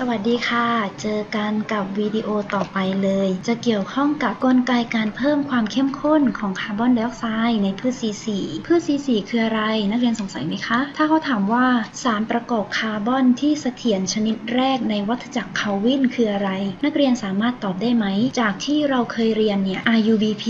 สวัสดีค่ะ เจอกันกับวิดีโอต่อไปเลย จะเกี่ยวข้องกับกลไกการเพิ่มความเข้มข้นของคาร์บอนไดออกไซด์ในพืช C4 พืช C4 คืออะไร นักเรียนสงสัยไหมคะ ถ้าเขาถามว่าสารประกอบคาร์บอนที่เสถียรชนิดแรกในวัฏจักรเคลวินคืออะไร นักเรียนสามารถตอบได้ไหม จากที่เราเคยเรียนเนี่ย RUBP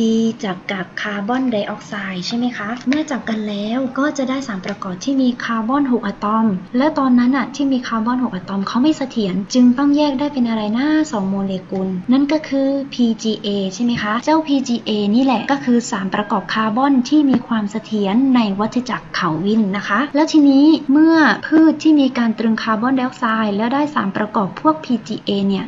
จับกับคาร์บอนไดออกไซด์ใช่ไหมคะ เมื่อจับกันแล้วก็จะได้สารประกอบที่มีคาร์บอน 6 อะตอม และตอนนั้นอะที่มีคาร์บอน 6 อะตอมเขาไม่เสถียรจึงต้องแยกได้เป็นอะไรหน้า2โมเลกุล นั่นก็คือ PGA ใช่ไหมคะ เจ้า PGA นี่แหละก็คือสารประกอบคาร์บอนที่มีความเสถียรในวัฏจักรเขาวินนะคะ แล้วทีนี้เมื่อพืชที่มีการตรึงคาร์บอนไดออกไซด์แล้วได้สารประกอบพวก PGA เนี่ย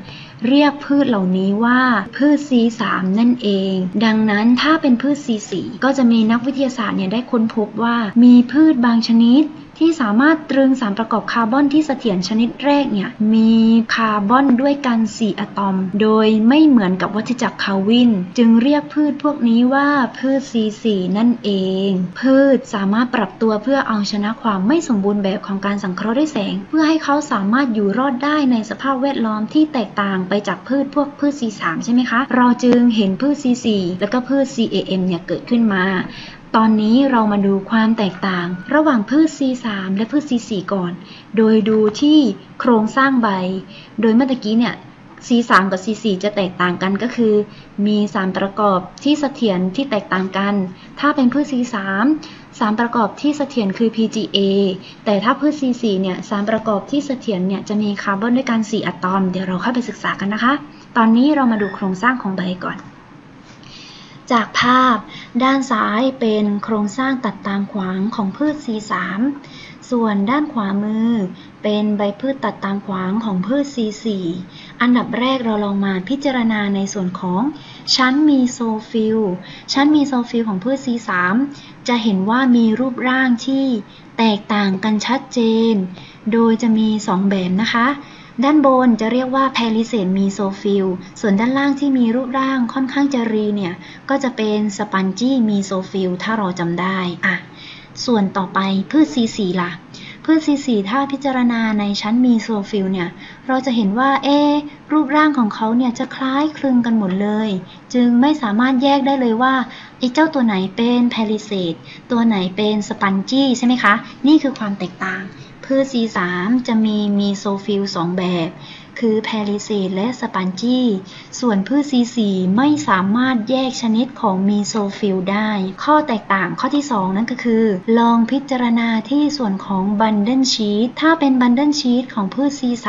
เรียกพืชเหล่านี้ว่าพืช C3 นั่นเอง ดังนั้นถ้าเป็นพืช C4 ก็จะมีนักวิทยาศาสตร์เนี่ยได้ค้นพบว่ามีพืชบางชนิด ที่สามารถตรึงสารประกอบคาร์บอนที่เสถียรชนิดแรกเนี่ยมีคาร์บอนด้วยกัน 4 อะตอม โดยไม่เหมือนกับวัฏจักรคาวิน จึงเรียกพืชพวกนี้ว่าพืช C4 นั่นเอง พืชสามารถปรับตัวเพื่อเอาชนะความไม่สมบูรณ์แบบของการสังเคราะห์ด้วยแสง เพื่อให้เขาสามารถอยู่รอดได้ในสภาพแวดล้อมที่แตกต่างไปจากพืชพวกพืช C3 ใช่ไหมคะ เราจึงเห็นพืช C4 แล้วก็พืช CAM เนี่ยเกิดขึ้นมา ตอนนี้เรามาดูความแตกต่าง ระหว่างพืช C3 และพืช C4 ก่อน โดยดูที่โครงสร้างใบ โดยเมื่อกี้เนี่ย C3 กับ C4 จะแตกต่างกันก็คือ มีสารประกอบที่เสถียรที่แตกต่างกัน ถ้าเป็นพืช C3 สารประกอบที่เสถียรคือ PGA แต่ถ้าพืช C4 เนี่ยสารประกอบที่เสถียรเนี่ยจะมีคาร์บอนด้วยกัน 4 อะตอม เดี๋ยวเราเข้าไปศึกษากันนะคะ ตอนนี้เรามาดูโครงสร้างของใบก่อน จากภาพ ด้านซ้ายเป็นโครงสร้างตัดตามขวางของพืช C3 ส่วนด้านขวามือ เป็นใบพืชตัดตามขวางของพืช C4 อันดับแรกเราลองมาพิจารณาในส่วนของ ชั้นมีโซฟิล ชั้นมีโซฟิลของพืช C3 จะเห็นว่ามีรูปร่างที่แตกต่างกันชัดเจน โดยจะมี 2 แบบนะคะ ด้านบนจะเรียกว่า p a l i s a d e มีโซฟิล ส่วนด้านล่างที่มีรูปร่างค่อนข้างจะรีเนี่ย ก็จะเป็นสปันจี้มีโซฟิล ถ้าเราจำได้อะส่วนต่อไปพืช C4 ล่ะ พืช C4 ถ้าพิจารณาในชั้นมีโซฟิลเนี่ย เราจะเห็นว่าเอ รูปร่างของเขาเนี่ยจะคล้ายคลึงกันหมดเลย จึงไม่สามารถแยกได้เลยว่าไอ้เจ้าตัวไหนเป็นแพลิเซดตัวไหนเป็นสปันจี้ใช่ไหมคะ นี่คือความแตกต่าง พืช C3 จะมีมีโซฟิล2 แบบ คือแพลิเซดและสปันจี้ ส่วนพืช C4 ไม่สามารถแยกชนิดของมีโซฟิลได้ ข้อแตกต่างข้อที่ 2 นั่นก็คือ ลองพิจารณาที่ส่วนของบันเดิลชีตถ้าเป็นบันเดิลชีตของพืช C3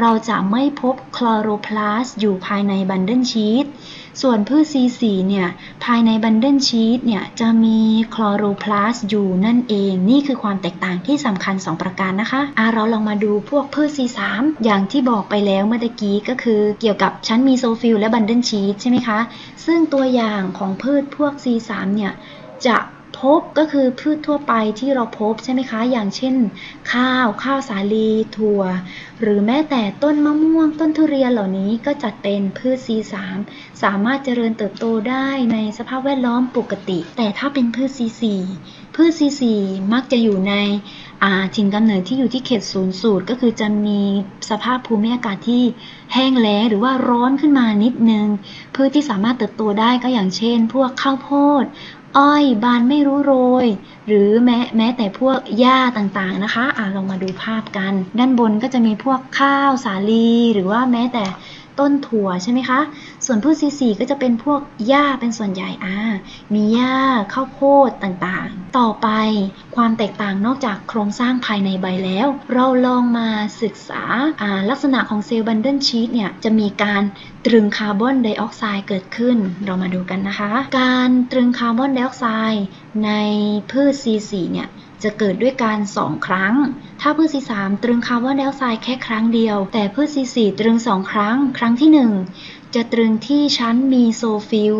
เราจะไม่พบคลอโรพลาสต์อยู่ภายในบันเดิลชีตส่วนพืช C4 เนี่ย ภายในบันเดิลชีตเนี่ย จะมีคลอโรพลาสต์อยู่นั่นเอง นี่คือความแตกต่างที่สำคัญ 2 ประการนะคะอะเราลองมาดูพวกพืช C3 อย่างที่บอกไปแล้วเมื่อกี้ก็คือเกี่ยวกับชั้นมีโซฟิลและบันเดิลชีตใช่ไหมคะ ซึ่งตัวอย่างของพืชพวก C3 เนี่ยจะ พบก็คือพืชทั่วไปที่เราพบใช่ไหมคะ อย่างเช่น ข้าว ข้าวสาลี ถั่ว หรือแม้แต่ต้นมะม่วง ต้นทุเรียนเหล่านี้ก็จัดเป็นพืช C3 สามารถเจริญเติบโตได้ในสภาพแวดล้อมปกติ แต่ถ้าเป็นพืช C4 พืช C4 มักจะอยู่ในถิ่นกำเนิดที่อยู่ที่เขตศูนย์สูตร ก็คือจะมีสภาพภูมิอากาศที่แห้งแล้งหรือว่าร้อนขึ้นมานิดนึงพืชที่สามารถเติบโตได้ก็อย่างเช่น พวกข้าวโพด อ้อยบานไม่รู้โรย หรือแม้แม้แต่พวกหญ้าต่างๆนะคะอ่าลองมาดูภาพกัน ด้านบนก็จะมีพวกข้าวสาลี หรือว่าแม้แต่ ต้นถั่วใช่ไหมคะ ส่วนพืช C4 ก็จะเป็นพวกหญ้าเป็นส่วนใหญ่อ่ามีหญ้าข้าวโพดต่างๆ ต่อไปความแตกต่างนอกจากโครงสร้างภายในใบแล้ว เราลองมาศึกษาลักษณะของเซลล์บันเดิลชีตเนี่ยจะมีการตรึงคาร์บอนไดออกไซด์เกิดขึ้น เรามาดูกันนะคะ การตรึงคาร์บอนไดออกไซด์ในพืช C4 เนี่ย จะเกิดด้วยการ2ครั้ง ถ้าพืช C3 ตรึงคาร์บอนไดออกไซด์แค่ครั้งเดียว แต่พืช C4 ตรึง2ครั้ง ครั้งที่ 1 จะตรึงที่ชั้นมีโซฟิล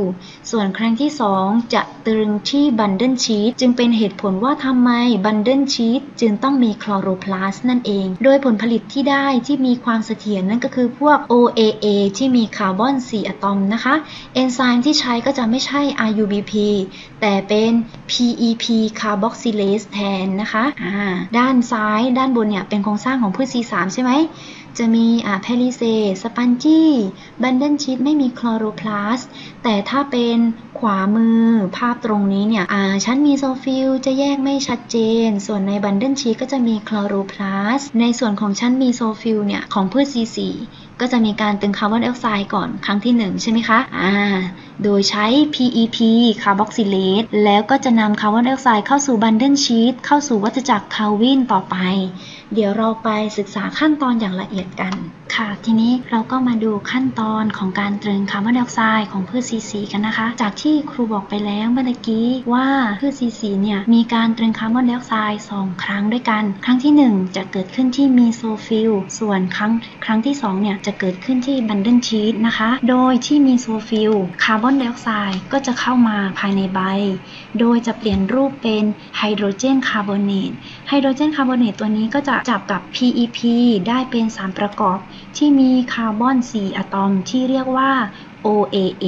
ส่วนครั้งที่ 2 จะตรึงที่บันเดิลชีตจึงเป็นเหตุผลว่าทำไมบันเดิลชีตจึงต้องมีคลอโรพลาสต์นั่นเอง โดยผลผลิตที่ได้ที่มีความเสถียรนั่นก็คือพวก OAA ที่มีคาร์บอน 4 อะตอมนะคะ เอนไซม์ที่ใช้ก็จะไม่ใช่ RUBP แต่เป็น PEP carboxylase แทนนะคะด้านซ้ายด้านบนเนี่ยเป็นโครงสร้างของพืช C3 ใช่ไหมจะมีอ่าเพลิเซสปันจี้บันเดนชีตไม่มีคลอโรพลาสแต่ถ้าเป็นขวามือภาพตรงนี้เนี่ยอ่าชั้นมีโซฟิลจะแยกไม่ชัดเจน ส่วนในบันเดนชีก็จะมีคลอโรพลาสในส่วนของชั้นมีโซฟิลเนี่ยของพืช C4 ก็จะมีการตึงคาร์บอนไดออกไซด์ก่อนครั้งที่ 1 ใช่ไหมคะอ่าโดยใช้ PEP คาร์บอกซิเลตแล้วก็จะนำคาร์บอนไดออกไซด์เข้าสู่บันเดนชีตเข้าสู่วัฏจักรคาลวินต่อไป เดี๋ยวเราไปศึกษาขั้นตอนอย่างละเอียดกัน ค่ะ ทีนี้เราก็มาดูขั้นตอนของการตรึงคาร์บอนไดออกไซด์ของพืช C4 กันนะคะ จากที่ครูบอกไปแล้วเมื่อกี้ว่าพืช C4 เนี่ยมีการตรึงคาร์บอนไดออกไซด์2ครั้งด้วยกัน ครั้งที่ 1 จะเกิดขึ้นที่มีโซฟิลส่วนครั้งครั้งที่2เนี่ยจะเกิดขึ้นที่บันเดนชีตนะคะ โดยที่มีโซฟิลคาร์บอนไดออกไซด์ก็จะเข้ามาภายในใบ โดยจะเปลี่ยนรูปเป็นไฮโดรเจนคาร์บอเนตไฮโดรเจนคาร์บอเนตตัวนี้ก็จะจับกับ PEP ได้เป็นสารประกอบที่มีคาร์บอน 4 อะตอมที่เรียกว่า OAA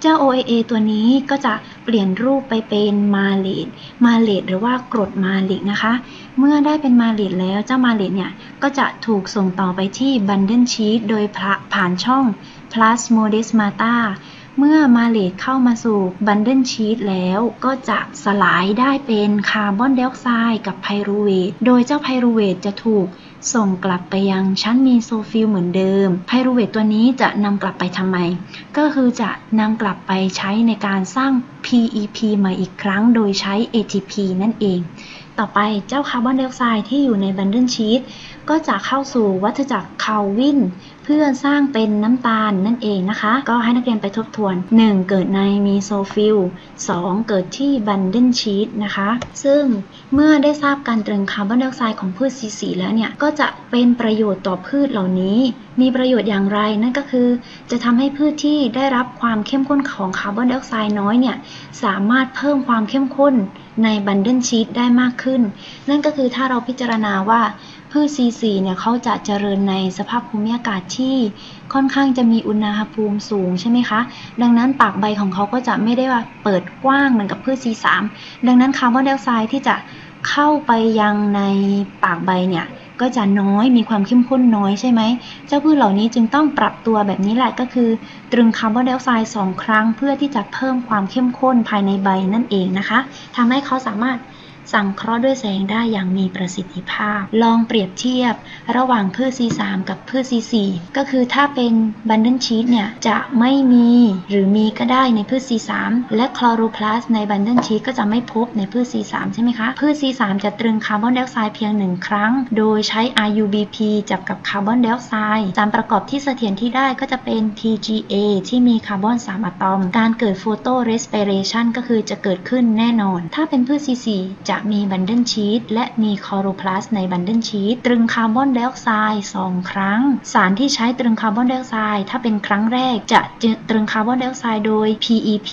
เจ้า OAA ตัวนี้ก็จะเปลี่ยนรูปไปเป็นมาเลตมาเลตหรือว่ากรดมาเลิกนะคะ เมื่อได้เป็นมาเลตแล้วเจ้ามาเลตเนี่ยก็จะถูกส่งต่อไปที่บันเดนชีตโดยผ่านช่อง plasmodesmata เมื่อมาเลตเข้ามาสู่บันเดนชีตแล้วก็จะสลายได้เป็นคาร์บอนไดออกไซด์กับไพรูเวต โดยเจ้าไพรูเวตจะถูก ส่งกลับไปยังชั้นมีโซฟิลเหมือนเดิม ไพรูเวตตัวนี้จะนำกลับไปทำไม ก็คือจะนำกลับไปใช้ในการสร้าง PEP ใหม่อีกครั้งโดยใช้ ATP นั่นเอง ต่อไปเจ้าคาร์บอนไดออกไซด์ที่อยู่ในบันเดิลชีตก็จะเข้าสู่วัฏจักรคาวิน พื่อสร้างเป็นน้ำตาลนั่นเองนะคะ ก็ให้นักเรียนไปทบทวน 1. เกิดในมีโซฟิล 2. เกิดที่บันเดนชีตนะคะ ซึ่งเมื่อได้ทราบการตรึงคาร์บอนไดออกไซด์ของพืช C4 แล้วเนี่ย ก็จะเป็นประโยชน์ต่อพืชเหล่านี้ มีประโยชน์อย่างไรนั่นก็คือ จะทำให้พืชที่ได้รับความเข้มข้นของคาร์บอนไดออกไซด์น้อยเนี่ย สามารถเพิ่มความเข้มข้นในบันเดนชีตได้มากขึ้น นั่นก็คือถ้าเราพิจารณาว่า พืช C4 เนี่ยเขาจะเจริญในสภาพภูมิอากาศที่ค่อนข้างจะมีอุณหภูมิสูงใช่ไหมคะ ดังนั้นปากใบของเขาก็จะไม่ได้ว่าเปิดกว้างเหมือนกับพืช C3 ดังนั้นคาร์บอนไดออกไซด์ที่จะเข้าไปยังในปากใบเนี่ยก็จะน้อยมีความเข้มข้นน้อยใช่ไหม เจ้าพืชเหล่านี้จึงต้องปรับตัวแบบนี้แหละก็คือ ตรึงคาร์บอนไดออกไซด์สองครั้งเพื่อที่จะเพิ่มความเข้มข้นภายในใบนั่นเองนะคะทำให้เขาสามารถ สังเคราะห์ด้วยแสงได้อย่างมีประสิทธิภาพ ลองเปรียบเทียบ ระหว่างพืช C3 กับพืช C4 ก็คือถ้าเป็นบันเดนชีตเนี่ยจะไม่มีหรือมีก็ได้ในพืช C3 และคลอโรพลาสในบันเดนชีตก็จะไม่พบในพืช C3 ใช่ไหมคะ พืช C3 จะตรึงคาร์บอนไดออกไซด์เพียงหนึ่งครั้ง โดยใช้ RUBP จับกับคาร์บอนไดออกไซด์สารประกอบที่เสถียรที่ได้ก็จะเป็น TGA ที่มีคาร์บอน3อะตอม การเกิดโฟโตเรสเปเรชันก็คือจะเกิดขึ้นแน่นอน ถ้าเป็นพืช C4 จะมีบันเดนชีตและมีคอโรพลาสในบันเดนชีตตรึงคาร์บอนไดออกไซด์2ครั้ง สารที่ใช้ตรึงคาร์บอนไดออกไซด์ถ้าเป็นครั้งแรกจะตรึงคาร์บอนไดออกไซด์โดย PEP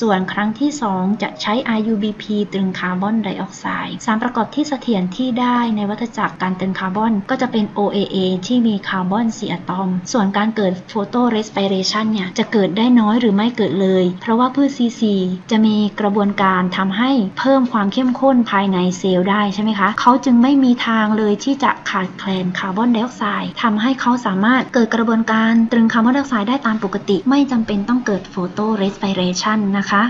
ส่วนครั้งที่ 2 จะใช้ RUBP ตรึงคาร์บอนไดออกไซด์สารประกอบที่เสถียรที่ได้ในวัฏจักรการตรึงคาร์บอนก็จะเป็น OAA ที่มีคาร์บอน4อะตอม ส่วนการเกิดโฟโตเรสปิเรชันเนี่ยจะเกิดได้น้อยหรือไม่เกิดเลย เพราะว่าพืช C4 จะมีกระบวนการทำให้เพิ่มความเข้มข้นภายในเซลล์ได้ใช่ไหมคะเขาจึงไม่มีทางเลยที่จะขาดแคลนคาร์บอนไดออกไซด์ทำให้เขาสามารถเกิดกระบวนการตรึงคาร์บอนไดออกไซด์ได้ตามปกติ ไม่จำเป็นต้องเกิดโฟโตเรสปิเรชันนะคะ